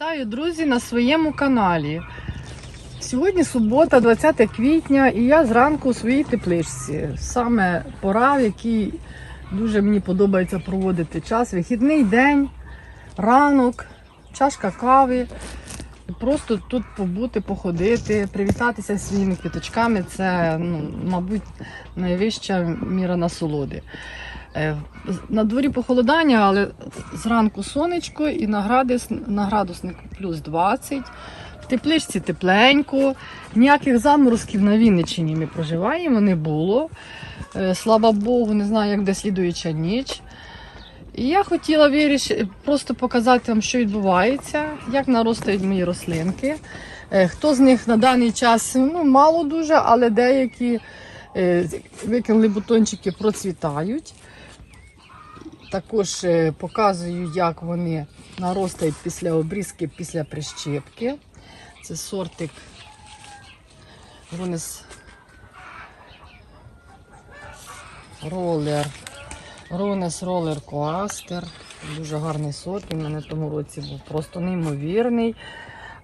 Вітаю, друзі, на своєму каналі. Сьогодні субота, 20 квітня, і я зранку у своїй тепличці. Саме пора, в якій дуже мені подобається проводити час. Вихідний день, ранок, чашка кави. Просто тут побути, походити, привітатися своїми квіточками це, ну, мабуть, найвища міра насолоди. Е, На дворі похолодання, але зранку сонечко і на, градус, на градусник плюс 20. В тепличці тепленько, ніяких заморозків на Вінниччині ми проживаємо, не було. Е, Слава Богу, не знаю, як де слідуюча ніч. І я хотіла виріш... просто показати вам, що відбувається, як наростають мої рослинки. Е, Хто з них на даний час ну, мало дуже, але деякі викинули бутончики, процвітають. Також е, показую, як вони наростають після обрізки, після прищепки. Це сортик Рунес Ролер. Рунес Ролер Коастер. Дуже гарний сорт. Він мене тому році був просто неймовірний.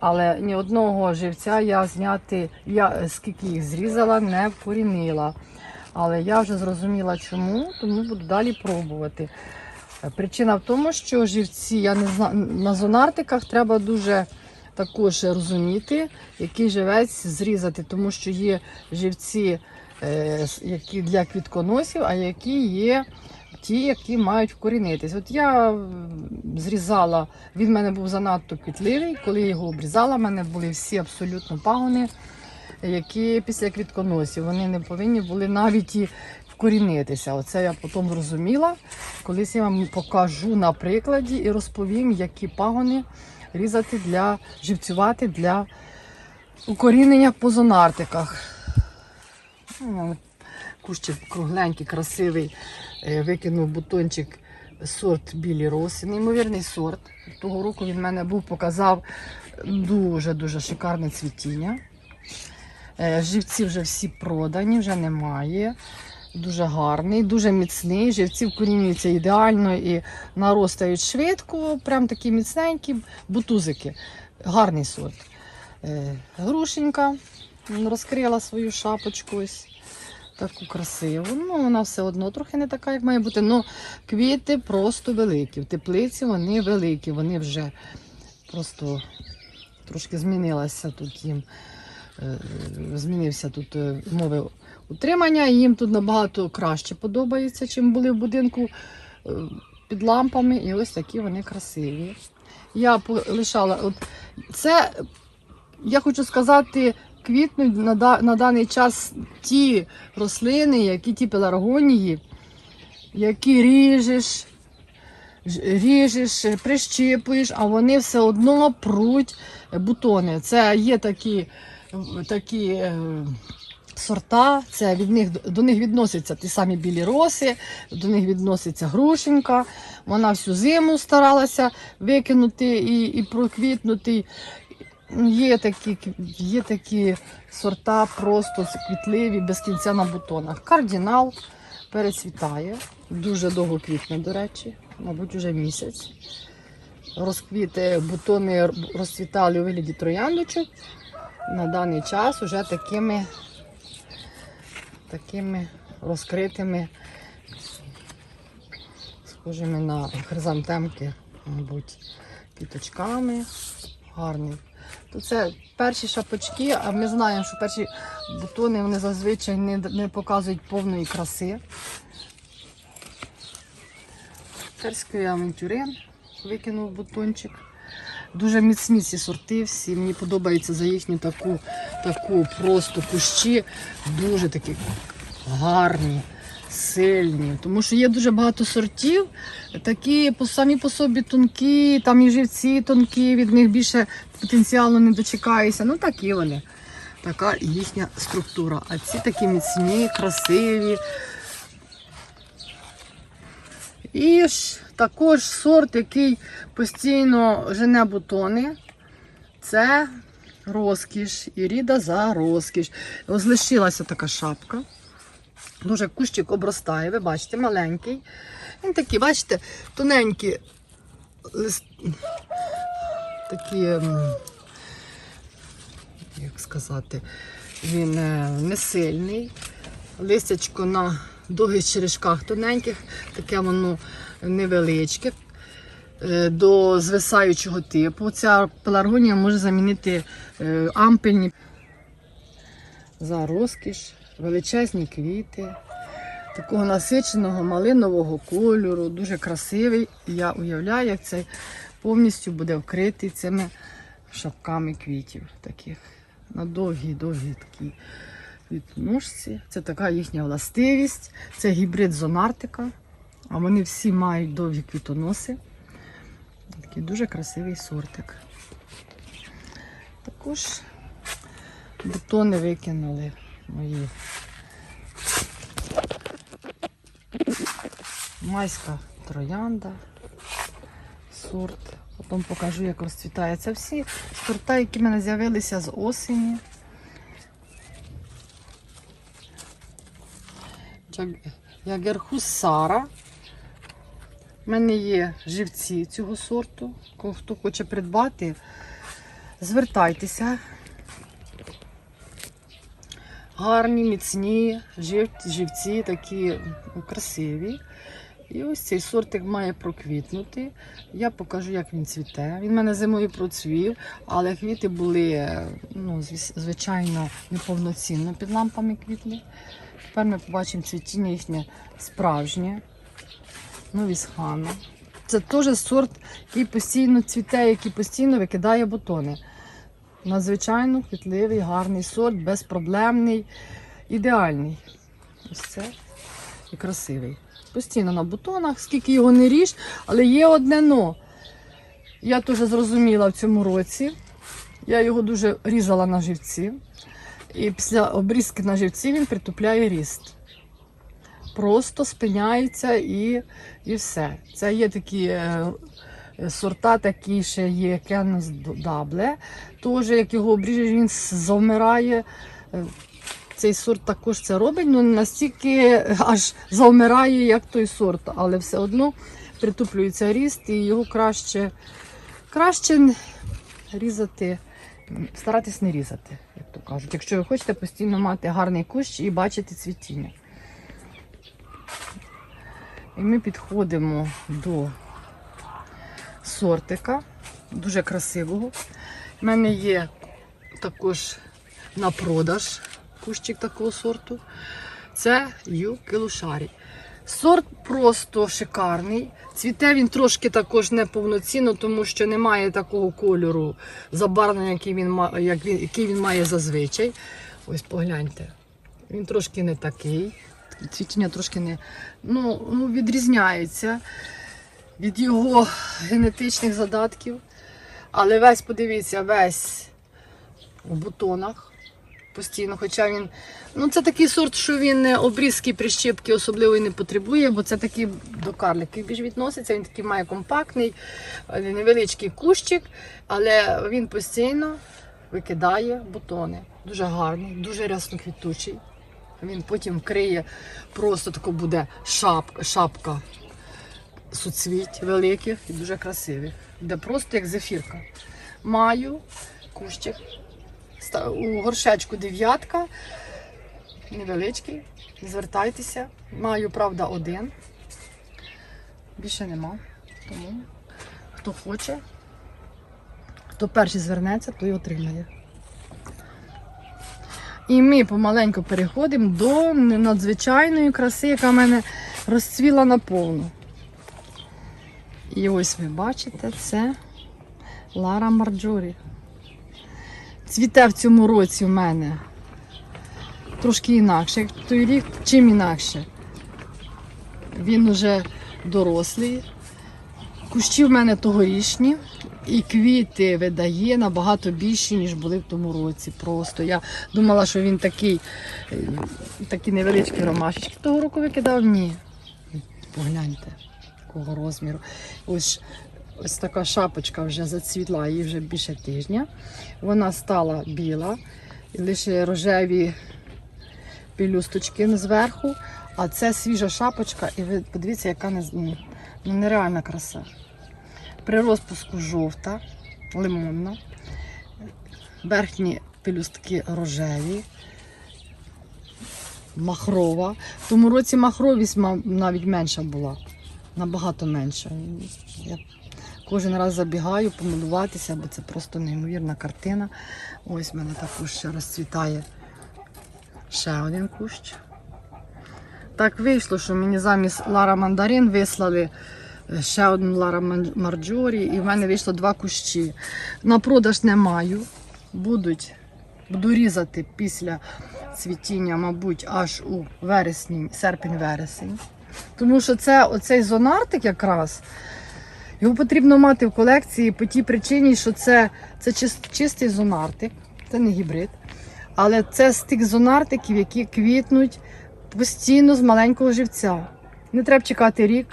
Але ні одного живця я зняти, я скільки їх зрізала, не вкорінила. Але я вже зрозуміла чому, тому буду далі пробувати. Е, Причина в тому, що живці я не знаю, на зонартиках треба дуже також розуміти, який живець зрізати, тому що є живці, е, які для квітконосів, а які є ті, які мають вкорінитись. От я зрізала, він в мене був занадто квітливий. Коли я його обрізала, в мене були всі абсолютно пагони, які після квітконосів вони не повинні були навіть і вкорінитися. Оце я потім зрозуміла. Колись я вам покажу на прикладі і розповім, які пагони різати для живцювати для укорінення по зонартиках. Ну, Кущик кругленький, красивий. Е, Викинув бутончик сорт білі роси. Неймовірний сорт. Того року він в мене був, показав дуже-дуже шикарне цвітіння. Е, Живці вже всі продані, вже немає. Дуже гарний, дуже міцний. Живці вкорінюються ідеально і наростають швидко, прям такі міцненькі бутузики. Гарний сорт. Е, Грушенька розкрила свою шапочку таку красиву. Ну, вона все одно трохи не така, як має бути. Ну, квіти просто великі. В теплиці вони великі, вони вже просто трошки змінилася тут їм. Е, Змінився тут е, умови утримання, і їм тут набагато краще подобається, чим були в будинку е, під лампами. І ось такі вони красиві. Я полишала. От це, я хочу сказати, квітнуть на, на даний час ті рослини, які ті пеларгонії, які ріжеш, ріжеш, прищіпуєш, а вони все одно пруть бутони. Це є такі, такі е, сорта, це від них, до них відносяться ті самі білі роси, до них відноситься грушенька. Вона всю зиму старалася викинути і, і проквітнути. Є такі, є такі сорта просто квітливі, без кінця на бутонах. Кардинал перецвітає, дуже довго квітне, до речі, мабуть, вже місяць. Розквіти, бутони розцвітали у вигляді трояндочок. На даний час вже такими, такими розкритими, схожими на хризантемки, мабуть, квіточками. Гарний. То це перші шапочки, а ми знаємо, що перші бутони вони зазвичай не, не показують повної краси. Перський авантюрин викинув бутончик. Дуже міцні ці сорти всі. Мені подобається за їхню таку, таку просто кущі. Дуже такі гарні, сильні. Тому що є дуже багато сортів, такі по самі по собі тонкі, там і живці тонкі, від них більше потенціалу не дочекаєшся. Ну такі вони. Така їхня структура. А ці такі міцні, красиві. І також сорт, який постійно жене бутони, це розкіш. Іріда за розкіш. Ось лишилася така шапка. Дуже кущик обростає, ви бачите, маленький. Він такий, бачите, тоненькі лист... такий, ем, як сказати, він е, не сильний. Листячко на довгих черешках тоненьких, таке воно невеличке. е, До звисаючого типу. Ця пеларгонія може замінити е, ампельні за розкіш, величезні квіти, такого насиченого малинового кольору, дуже красивий. Я уявляю, як цей повністю буде вкритий цими шапками квітів таких на довгій-довгій такій квітножці. Це така їхня властивість. Це гібрид зонартика. А вони всі мають довгі квітоноси. Такий дуже красивий сортик. Також бутони викинули мої. Майська троянда, сорт. Потім покажу, як розцвітає. Всі сорта, які в мене з'явилися з осені. Джаг- Ягерхус Сара. У мене є живці цього сорту. Хто хоче придбати, звертайтеся. Гарні, міцні, живці такі ну, красиві. І ось цей сортик має проквітнути. Я покажу, як він цвіте. Він в мене зимою процвів, але квіти були, ну, звичайно, неповноцінно під лампами квітли. Тепер ми побачимо цвітіння їхнє справжнє. Ну, вісхана. Це теж сорт, який постійно цвіте, який постійно викидає бутони. Надзвичайно квітливий, гарний сорт, безпроблемний, ідеальний. Ось це і красивий. Постійно на бутонах, скільки його не ріж, але є одне но. Я теж зрозуміла в цьому році. Я його дуже різала на живці. І після обрізки на живці він притупляє ріст. Просто спиняється і, і все. Це є такі е, сорта, такі ще є Кеннес Дабле. Теж, як його обріжеш, він завмирає. Е, Цей сорт також це робить, але не настільки аж завмирає, як той сорт, але все одно притуплюється ріст і його краще, краще різати, старатись не різати, то кажуть. Якщо ви хочете постійно мати гарний кущ і бачити цвітіння. І ми підходимо до сортика, дуже красивого. У мене є також на продаж кущик такого сорту. Це Ю Килушарі. Сорт просто шикарний. Цвіте він трошки також неповноцінно, тому що немає такого кольору забарвлення, який він, як він, який він має зазвичай. Ось погляньте. Він трошки не такий. Цвітіння трошки не ну, ну, відрізняється від його генетичних задатків. Але весь, подивіться, весь у бутонах постійно. Хоча він, ну це такий сорт, що він обрізки, прищепки особливо і не потребує, бо це такий до карликів більш відноситься. Він такий має компактний, е, невеличкий кущик, але він постійно викидає бутони. Дуже гарний, дуже рясноквітучий. Він потім вкриє, просто тако буде шапка, шапка суцвіть великих і дуже красивих. Буде просто як зефірка. Маю кущик. У горшечку дев'ятка. Невеличкий. Звертайтеся. Маю, правда, один. Більше нема. Тому хто хоче, хто перший звернеться, той отримає. І ми помаленьку переходимо до надзвичайної краси, яка в мене розцвіла наповну. І ось ви бачите, це Лара Марджорі. Цвіте в цьому році в мене трошки інакше, як той рік, чим інакше. Він уже дорослий. Кущі в мене тогорічні, і квіти видає набагато більше, ніж були в тому році. Просто я думала, що він такий, е, такі невеличкі ромашечки. Того року викидав? Ні. Погляньте, якого розміру. Ось, ось така шапочка вже зацвітла, їй вже більше тижня. Вона стала біла, лише рожеві пелюсточки зверху, а це свіжа шапочка, і ви подивіться, яка не, ну, нереальна краса. При розпуску жовта, лимонна. Верхні пелюстки рожеві. Махрова. В тому році махровість навіть менша була. Набагато менша. Кожен раз забігаю помилуватися, бо це просто неймовірна картина. Ось в мене також ще розцвітає ще один кущ. Так вийшло, що мені замість Лара Мандарин вислали е, ще одну Лара Марджорі, і в мене вийшло два кущі. На продаж не маю. Будуть, буду різати після цвітіння, мабуть, аж у вересні, серпень-вересень. Тому що це оцей зонартик якраз. Його потрібно мати в колекції по тій причині, що це, це чистий зонартик, це не гібрид. Але це з тих зонартиків, які квітнуть постійно з маленького живця. Не треба чекати рік.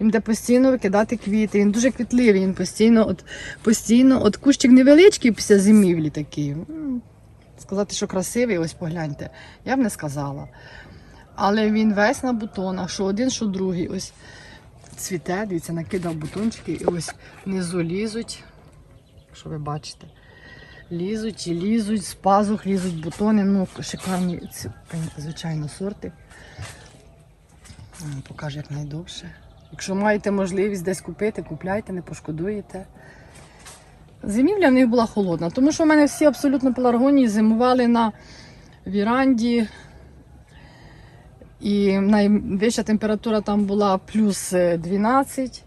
Він буде постійно викидати квіти. Він дуже квітливий, він постійно, от, постійно, от кущик невеличкий після зимівлі такий. Сказати, що красивий, ось погляньте, я б не сказала. Але він весь на бутонах, що один, що другий. Ось цвіте, дивіться, накидав бутончики і ось внизу лізуть. Що ви бачите? Лізуть і лізуть, з пазух лізуть бутони. Ну, шикарні, звичайно, сорти. Покажу як найдовше. Якщо маєте можливість десь купити, купляйте, не пошкодуєте. Зимівля в них була холодна, тому що в мене всі абсолютно пеларгонії зимували на віранді. І найвища температура там була плюс е, 12.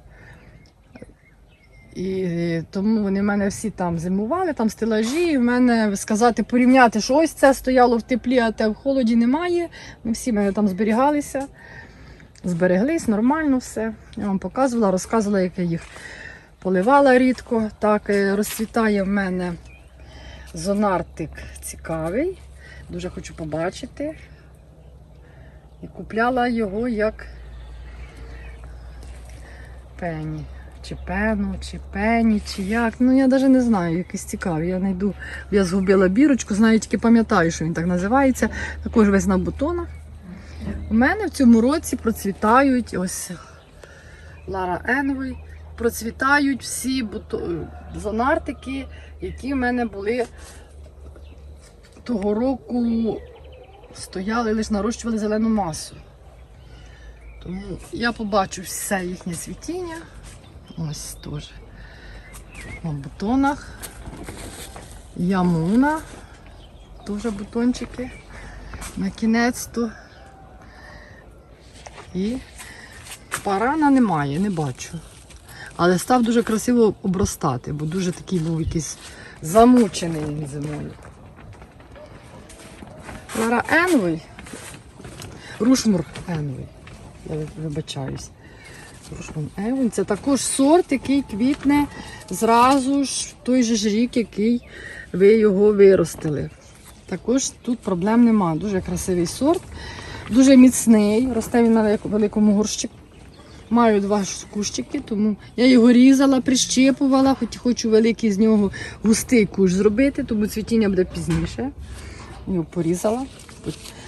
І тому вони в мене всі там зимували, там стелажі. І в мене сказати, порівняти, що ось це стояло в теплі, а те в холоді немає. Ми всі в мене там зберігалися. Збереглись, нормально все. Я вам показувала, розказувала, як я їх поливала рідко. Так, е, розцвітає в мене зонартик цікавий. Дуже хочу побачити. І купляла його як пені. Чи пену, чи пені, чи як. Ну я навіть не знаю, якийсь цікавий. Я знайду, я згубила бірочку, знаю, тільки пам'ятаю, що він так називається. Також весь на бутонах. У мене в цьому році процвітають ось Лара Енвой, процвітають всі буто... зонартики, які в мене були того року стояли, лише нарощували зелену масу. Тому я побачу все їхнє цвітіння. Ось теж на бутонах. Ямуна. Теж бутончики. На кінець то. І парана немає, не бачу. Але став дуже красиво обростати, бо дуже такий був якийсь замучений зимою. Лара Енвой. Рушмур Енвой. Я вибачаюсь. Рушмур Енвой. Це також сорт, який квітне зразу ж в той же ж рік, який ви його виростили. Також тут проблем нема. Дуже красивий сорт, дуже міцний. Росте він на великому горщику. Маю два кущики, тому я його різала, прищепувала, хоч хочу великий з нього густий кущ зробити, тому цвітіння буде пізніше. Його порізала.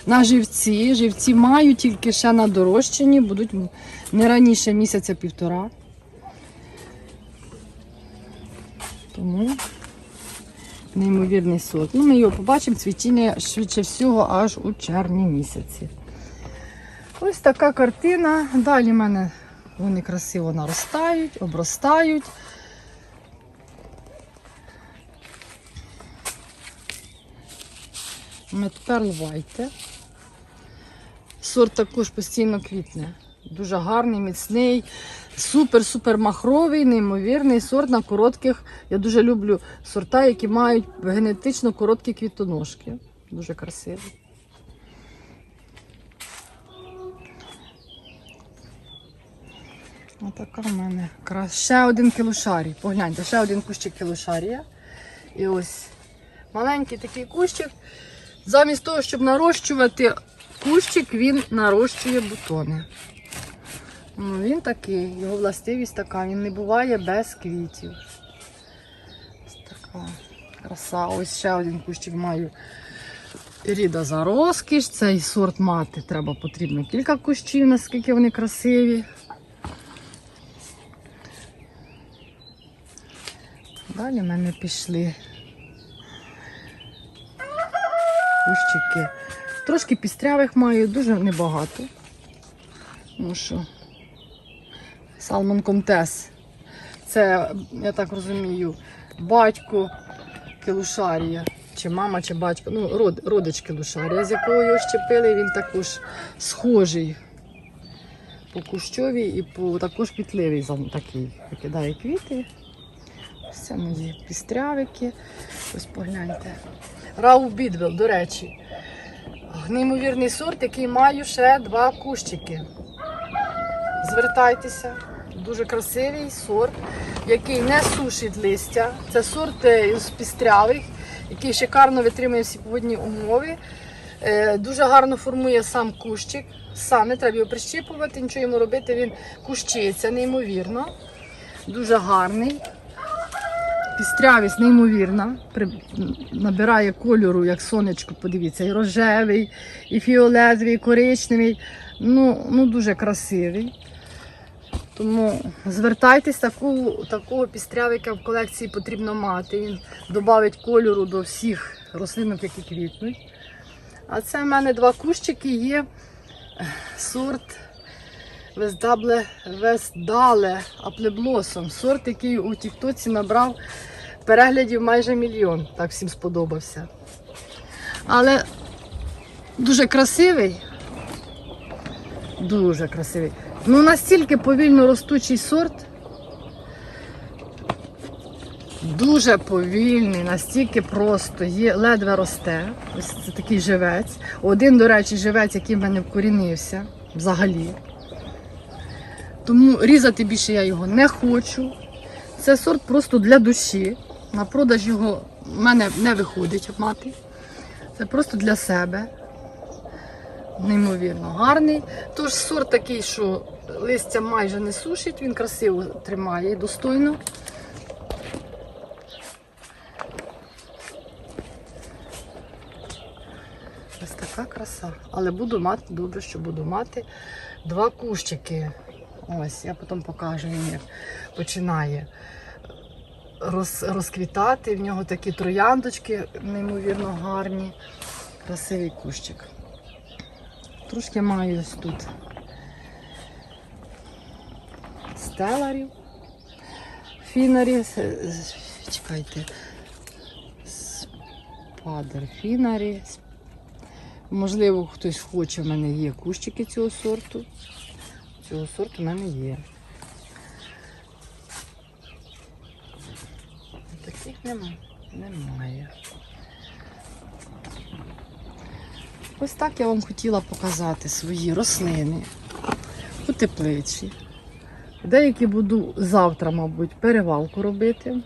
На живці. Живці маю тільки ще на дорощенні, будуть не раніше місяця півтора. Тому неймовірний сорт. Ну, ми його побачимо, цвітіння швидше всього аж у червні місяці. Ось така картина. Далі в мене вони красиво наростають, обростають. Медперл Вайте. Сорт також постійно квітне. Дуже гарний, міцний, супер-супер махровий, неймовірний сорт на коротких. Я дуже люблю сорта, які мають генетично короткі квітоножки. Дуже красивий. Отака в мене крас. Ще один кілошарій. Погляньте, ще один кущик кілошарія. І ось маленький такий кущик. Замість того, щоб нарощувати кущик, він нарощує бутони. Ну, Він такий, його властивість така, він не буває без квітів. Ось така краса. Ось ще один кущик маю. Ріда за розкіш. Цей сорт мати треба потрібно кілька кущів, наскільки вони красиві. Далі в мене пішли кущики. Трошки пістрявих маю, дуже небагато. Тому що Салмон Комтес. Це, я так розумію, батько Келушарія. Чи мама, чи батько, ну, род, родич Келушарія, з якого його щепили, він також схожий по кущові і по також пітливий такий. Викидає квіти. Ось Це мої пістрявики. Ось погляньте. Рау Бідвел, до речі. Неймовірний сорт, який маю ще два кущики. Звертайтеся. Дуже красивий сорт, який не сушить листя. Це сорт е, з пістрявих, який шикарно витримує всі погодні умови. Е, Дуже гарно формує сам кущик. Сам не треба його прищіпувати, нічого йому робити. Він кущиться неймовірно. Дуже гарний. Пістрявість неймовірна. Набирає кольору, як сонечко, подивіться, і рожевий, і фіолетовий, і коричневий. Ну, ну дуже красивий. Тому звертайтесь, таку, такого пістрявика в колекції потрібно мати. Він додавить кольору до всіх рослинок, які квітнуть. А це в мене два кущики є сорт Вестдабле Вестдале Аплеблосом. Сорт, який у Тіктоці набрав переглядів майже мільйон. Так всім сподобався. Але дуже красивий. Дуже красивий. Ну настільки повільно ростучий сорт. Дуже повільний, настільки просто є, ледве росте. Ось це такий живець. Один, до речі, живець, який в мене вкорінився взагалі. Тому різати більше я його не хочу. Це сорт просто для душі. На продаж його в мене не виходить мати. Це просто для себе. Неймовірно гарний. Тож сорт такий, що листя майже не сушить, він красиво тримає достойно. Ось така краса. Але буду мати, добре, що буду мати два кущики. Ось, я потім покажу він як починає роз, розквітати. В нього такі трояндочки неймовірно гарні. Красивий кущик. Трошки маю ось тут стеларів, фінарів. е, Чекайте. Спадер фінарі. Можливо, хтось хоче, в мене є кущики цього сорту. Цього сорту в мене є. Таких немає. Немає. Ось так я вам хотіла показати свої рослини у тепличі. Деякі буду завтра, мабуть, перевалку робити.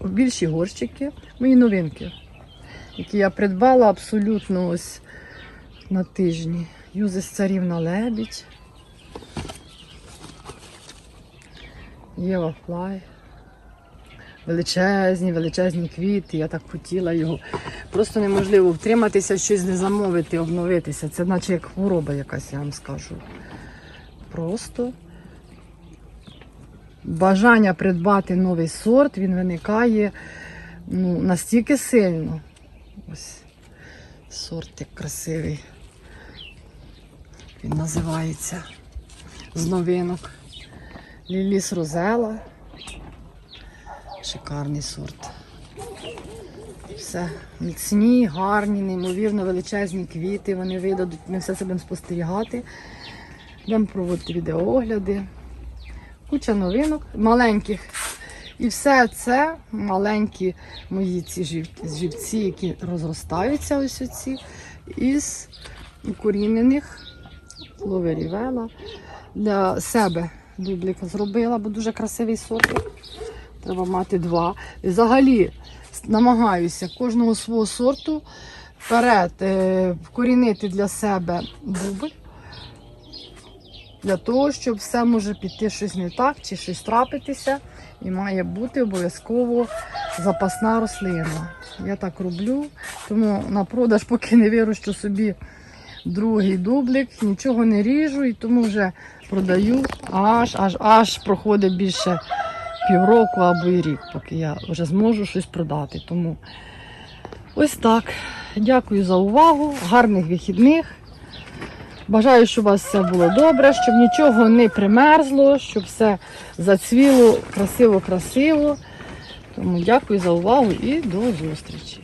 Більші горщики. Мої новинки, які я придбала абсолютно ось на тижні. Юзис царівна лебідь. Єва Флай. Величезні, величезні квіти. Я так хотіла його. Просто неможливо втриматися, щось не замовити, обновитися. Це наче як хвороба якась, я вам скажу. Просто бажання придбати новий сорт, він виникає ну, настільки сильно. Ось сорт як красивий. Він називається з новинок. Ліліс Розела. Шикарний сорт. Все міцні, гарні, неймовірно величезні квіти. Вони видадуть. Ми все це будемо спостерігати. Будемо проводити відеоогляди. Куча новинок, маленьких. І все це маленькі мої ці живці, які розростаються ось оці, із укорінених ловерівела. Для себе дубліка зробила, бо дуже красивий сорт. Треба мати два. І взагалі намагаюся кожного свого сорту вперед е, вкорінити для себе дубль. Для того, щоб все може піти щось не так чи щось трапитися. І має бути обов'язково запасна рослина. Я так роблю, тому на продаж, поки не вирощу собі другий дублик, нічого не ріжу і тому вже продаю аж аж аж проходить більше півроку або і рік, поки я вже зможу щось продати. Тому ось так. Дякую за увагу, гарних вихідних. Бажаю, щоб у вас все було добре, щоб нічого не примерзло, щоб все зацвіло красиво-красиво. Тому дякую за увагу і до зустрічі.